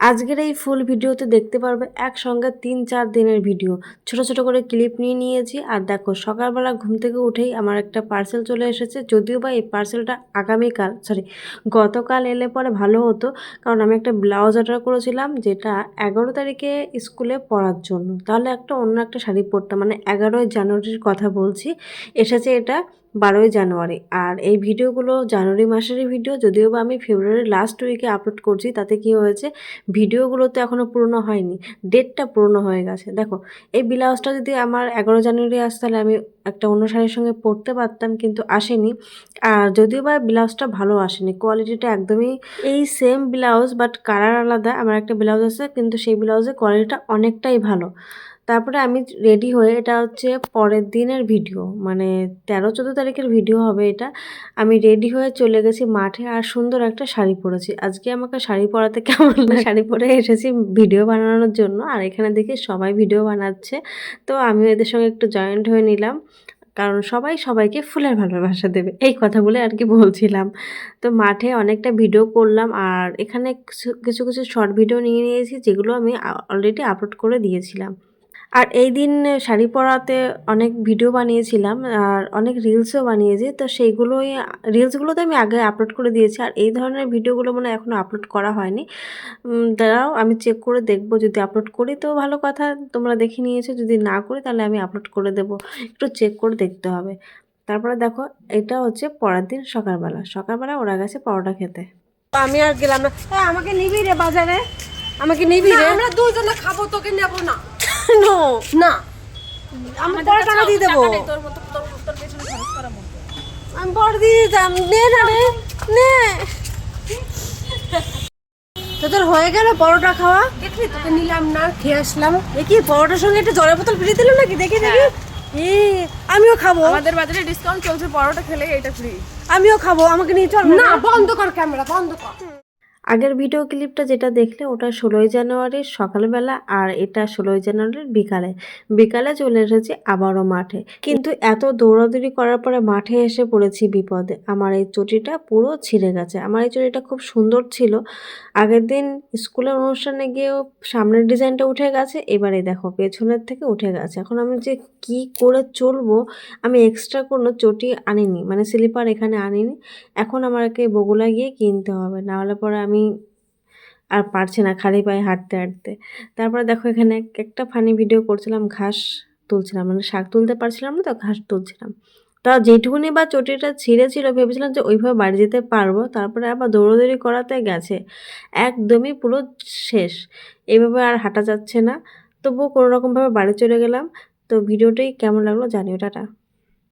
আজকের এই ফুল ভিডিওতে দেখতে পারবে একসঙ্গে তিন চার দিনের ভিডিও ছোট ছোট করে ক্লিপ নিয়ে নিয়েছি আর দেখো সকালবেলা ঘুম থেকে উঠেই আমার একটা পার্সেল চলে এসেছে। যদিও বা এই পার্সেলটা আগামীকাল সরি গতকাল এলে পরে ভালো হতো, কারণ আমি একটা ব্লাউজ অর্ডার করেছিলাম যেটা এগারো তারিখে স্কুলে পরার জন্য। তাহলে একটা অন্য একটা শাড়ি পরতাম মানে এগারোই জানুয়ারির কথা বলছি। এসেছে এটা বারোই জানুয়ারি। আর এই ভিডিওগুলো জানুয়ারি মাসেরই ভিডিও, যদিও বা আমি ফেব্রুয়ারির লাস্ট উইকে আপলোড করছি, তাতে কি হয়েছে, ভিডিওগুলো তো এখনও পুরনো হয়নি ডেটটা পুরনো হয়ে গেছে। দেখো, এই ব্লাউজটা যদি আমার এগারো জানুয়ারি আসে, তাহলে আমি একটা অন্য শাড়ির সঙ্গে পরতে পারতাম, কিন্তু আসেনি। আর যদিও বা ব্লাউজটা ভালো আসেনি কোয়ালিটিটা একদমই এই সেম ব্লাউজ বাট কালার আলাদা, আমার একটা ব্লাউজ আছে, কিন্তু সেই ব্লাউজের কোয়ালিটিটা অনেকটাই ভালো। তারপরে আমি রেডি হয়ে এটা হচ্ছে পরের দিনের ভিডিও মানে তেরো চোদ্দ তারিখের ভিডিও হবে এটা। আমি রেডি হয়ে চলে গেছি মাঠে আর সুন্দর একটা শাড়ি পরেছি। আজকে আমাকে শাড়ি পরাতে কেমন শাড়ি পরে এসেছি ভিডিও বানানোর জন্য আর এখানে দেখি সবাই ভিডিও বানাচ্ছে। তো আমিও এদের সঙ্গে একটু জয়েন্ট হয়ে নিলাম। কারণ সবাই সবাইকে ফুলের ভালোবাসা দেবে এই কথা বলে আর কি বলছিলাম। তো মাঠে অনেকটা ভিডিও করলাম আর এখানে কিছু কিছু শর্ট ভিডিও নিয়ে নিয়েছি যেগুলো আমি অলরেডি আপলোড করে দিয়েছিলাম। আর এই দিন শাড়ি পরাতে অনেক ভিডিও বানিয়েছিলাম আর অনেক রিলসও বানিয়েছি তো সেইগুলোই রিলসগুলো তো আমি আগে আপলোড করে দিয়েছি আর এই ধরনের ভিডিওগুলো মানে এখনও আপলোড করা হয়নি। দাঁড়াও আমি চেক করে দেখব যদি আপলোড করি তো ভালো কথা তোমরা দেখে নিয়েছো যদি না করি তাহলে আমি আপলোড করে দেবো একটু চেক করে দেখতে হবে। তারপরে দেখো এটা হচ্ছে পরের দিন সকালবেলা সকালবেলা ওরা গেছে পরোটা খেতে। আমি আর গেলাম না। এ, আমাকে নিবি রে বাজারে? আমাকে নিবি রে? আমরা দুজনে খাব তোকে নেব না। নো। না। আমি পরে টাকা দিয়ে দেবো। আমি পরে দিয়ে দিতাম। নে না রে নে। তো তোর হয়ে গেল পরোটা খাওয়া। দেখলি তোকে নিলাম না খেয়ে আসলাম। দেখি পরোটার সঙ্গে একটা জলের বোতল ফ্রি দিল নাকি? দেখি দেখি। এ আমিও খাব। আমাদের বাজারে ডিসকাউন্ট চলছে পরোটা খেলে এটা ফ্রি আমিও খাব আমাকে নিয়ে চল। না বন্ধ কর ক্যামেরা বন্ধ কর। আগের ভিডিও ক্লিপটা যেটা দেখলে ওটা ষোলোই জানুয়ারির সকালবেলা আর এটা ষোলোই জানুয়ারির বিকালে। বিকালে চলে এসেছি আবারও মাঠে। কিন্তু এত দৌড়াদৌড়ি করার পরে মাঠে এসে পড়েছি বিপদে। আমার এই চটিটা পুরো ছিঁড়ে গেছে। আমার এই চটিটা খুব সুন্দর ছিল। আগের দিন স্কুলের অনুষ্ঠানে গিয়েও সামনের ডিজাইনটা উঠে গেছে। এবারে দেখো, পেছনের থেকে উঠে গেছে। এখন আমি যে কি করে চলবো, আমি এক্সট্রা কোনো চটি আনিনি। মানে স্লিপার এখানে আনিনি। এখন আমাকে বগুলা গিয়ে কিনতে হবে। নাহলে পরে আমি আর পারছি না খালি পায়ে হাঁটতে হাঁটতে। তারপরে দেখো এখানে একটা ফানি ভিডিও করছিলাম, ঘাস তুলছিলাম। মানে শাক তুলতে পারছিলাম না তো, ঘাস তুলছিলাম। তা যেটুকুনি বা চটিটা ছিঁড়েছিল, ভেবেছিলাম যে ওইভাবে বাড়ি যেতে পারব। তারপরে আবার দৌড়োদৌড়ি করাতে গেছে। একদমই পুরো শেষ। এইভাবে আর হাঁটা যাচ্ছে না। তবুও কোনো রকমভাবে বাড়ি চলে গেলাম। তো ভিডিওটাই কেমন লাগল জানিও, টাটা।